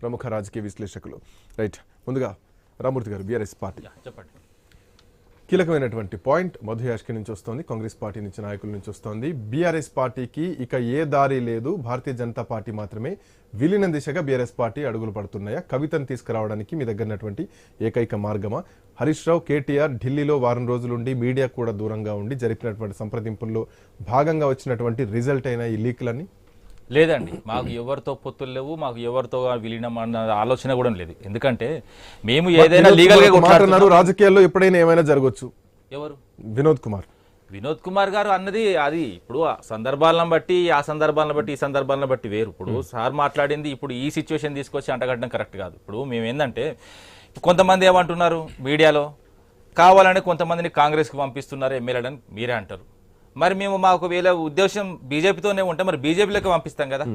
ప్రముఖ రాజకీయ విశ్లేషకులు. రైట్ ముందుగా రామూర్తి గారు బీఆర్ఎస్ పార్టీ. చెప్పండి. కీలకమైనటువంటి పాయింట్ మధు యాష్కి నుంచి వస్తోంది కాంగ్రెస్ పార్టీ నుంచి నాయకుల నుంచి వస్తోంది. బీఆర్ఎస్ పార్టీకి ఇక ఏ దారి లేదు భారతీయ జనతా పార్టీ మాత్రమే విలీన దిశగా బీఆర్ఎస్ పార్టీ అడుగులు పడుతున్నాయా. కవితను తీసుకురావడానికి మీ దగ్గర ఉన్నటువంటి ఏకైక మార్గమా? హరీష్ రావు కేటీఆర్ ఢిల్లీలో వారం రోజులుండి మీడియా కూడా దూరంగా ఉండి జరిపినటువంటి సంప్రదింపుల్లో భాగంగా వచ్చినటువంటి రిజల్ట్ అయిన ఈ లీక్లన్నీ? లేదండి. మాకు ఎవరితో పొత్తులు లేవు మాకు ఎవరితో విలీనం అన్న ఆలోచన కూడా లేదు. ఎందుకంటే మేము ఏదైనా లీగల్గా కుమార్ ఒక మాట కొట్లాడుతున్నాం. అన్నారు రాజకీయాల్లో ఎప్పుడైనా ఏమైనా జరగవచ్చు ఎవరు? వినోద్ కుమార్. వినోద్ కుమార్ గారు అన్నది అది ఇప్పుడు ఆ సందర్భాలను బట్టి ఆ సందర్భాలను బట్టి ఈ సందర్భాలను బట్టి వేరు. ఇప్పుడు సార్ మాట్లాడింది ఇప్పుడు ఈ సిచ్యువేషన్ తీసుకొచ్చి అంటగట్టడం కరెక్ట్ కాదు. ఇప్పుడు మేము ఏంటంటే కొంతమంది ఏమంటున్నారు మీడియాలో? కావాలని కొంతమందిని కాంగ్రెస్కి పంపిస్తున్నారు ఎమ్మెల్యేలని మీరే అంటారు. మరి మేము మాకు ఒకవేళ ఉద్దేశం బీజేపీతోనే ఉంటే మరి బీజేపీలోకి పంపిస్తాం కదా.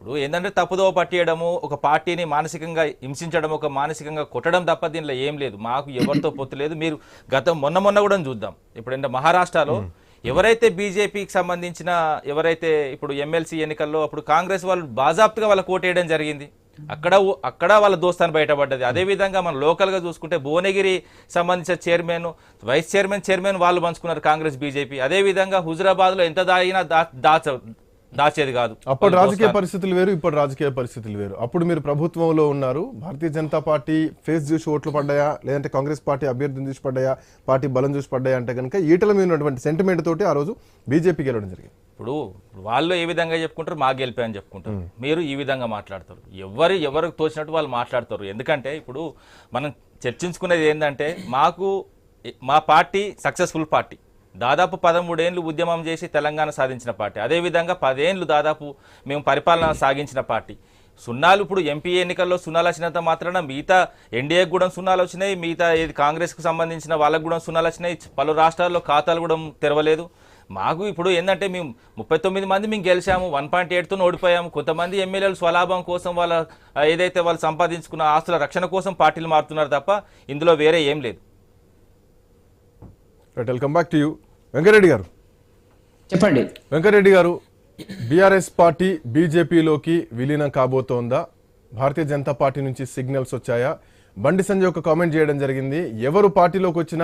ఇప్పుడు ఏంటంటే తప్పుదోవ పట్టియడము ఒక పార్టీని మానసికంగా హింసించడం ఒక మానసికంగా కొట్టడం తప్ప దీనిలో ఏం లేదు. మాకు ఎవరితో పొత్తు లేదు. మీరు గతం మొన్న మొన్న కూడా చూద్దాం. ఇప్పుడు ఏంటంటే మహారాష్ట్రలో ఎవరైతే బీజేపీకి సంబంధించిన ఎవరైతే ఇప్పుడు ఎమ్మెల్సీ ఎన్నికల్లో అప్పుడు కాంగ్రెస్ వాళ్ళు బాజాప్తుగా వాళ్ళ కోటేయడం జరిగింది. అక్కడ అక్కడ వాళ్ళ దోస్తాన్ని బయటపడ్డది. అదే విధంగా మనం లోకల్గా చూసుకుంటే భువనగిరి సంబంధించిన చైర్మన్ వైస్ చైర్మన్ చైర్మన్ వాళ్ళు పంచుకున్నారు కాంగ్రెస్ బీజేపీ. అదే విధంగా హుజురాబాద్లో ఎంత దాగినా దా దాచ దాచేది కాదు. అప్పుడు రాజకీయ పరిస్థితులు వేరు ఇప్పుడు రాజకీయ పరిస్థితులు వేరు. అప్పుడు మీరు ప్రభుత్వంలో ఉన్నారు. భారతీయ జనతా పార్టీ ఫేస్ చూసి ఓట్లు పడ్డాయా? లేదంటే కాంగ్రెస్ పార్టీ అభ్యర్థిని చూసి పడ్డాయా? పార్టీ బలం చూసి పడ్డాయా అంటే కనుక ఈటల మీద ఉన్నటువంటి సెంటిమెంట్ తోటి ఆ రోజు బీజేపీ గెలవడం జరిగింది. ఇప్పుడు వాళ్ళు ఏ విధంగా చెప్పుకుంటారు మా గెలిపే అని చెప్పుకుంటారు. మీరు ఈ విధంగా మాట్లాడతారు. ఎవరు ఎవరికి తోచినట్టు వాళ్ళు మాట్లాడతారు. ఎందుకంటే ఇప్పుడు మనం చర్చించుకునేది ఏంటంటే మాకు మా పార్టీ సక్సెస్ఫుల్ పార్టీ. దాదాపు పదమూడేళ్ళు ఉద్యమం చేసి తెలంగాణ సాధించిన పార్టీ. అదేవిధంగా పదేళ్ళు దాదాపు మేము పరిపాలన సాగించిన పార్టీ. సున్నాలు ఇప్పుడు ఎంపీ ఎన్నికల్లో సున్నాలు వచ్చినంత మాత్రాన మిగతా ఎన్డీఏకి కూడా సున్నాలు వచ్చినాయి మిగతా ఏది కాంగ్రెస్కి సంబంధించిన వాళ్ళకు కూడా సున్నాలు వచ్చినాయి. పలు రాష్ట్రాల్లో ఖాతాలు కూడా తెరవలేదు. మాకు ఇప్పుడు ఏంటంటే మేము ముప్పై తొమ్మిది మంది మేము గెలిచాము వన్ పాయింట్ ఎయిట్తో ఓడిపోయాము. కొంతమంది ఎమ్మెల్యేలు స్వలాభం కోసం వాళ్ళ ఏదైతే వాళ్ళు సంపాదించుకున్న ఆస్తుల రక్షణ కోసం పార్టీలు మారుతున్నారు తప్ప ఇందులో వేరే ఏం లేదు. Welcome back to you Venkareddy గారు. చెప్పండి. వెంకరెడ్డి గారు బీఆర్ఎస్ పార్టీ బీజేపీలోకి విలీనం కాబోతోందా? భారతీయ జనతా పార్టీ నుంచి సిగ్నల్స్ వచ్చాయా? బండి సంజయ్ ఒక కామెంట్ చేయడం జరిగింది. ఎవరు పార్టీలోకి వచ్చినా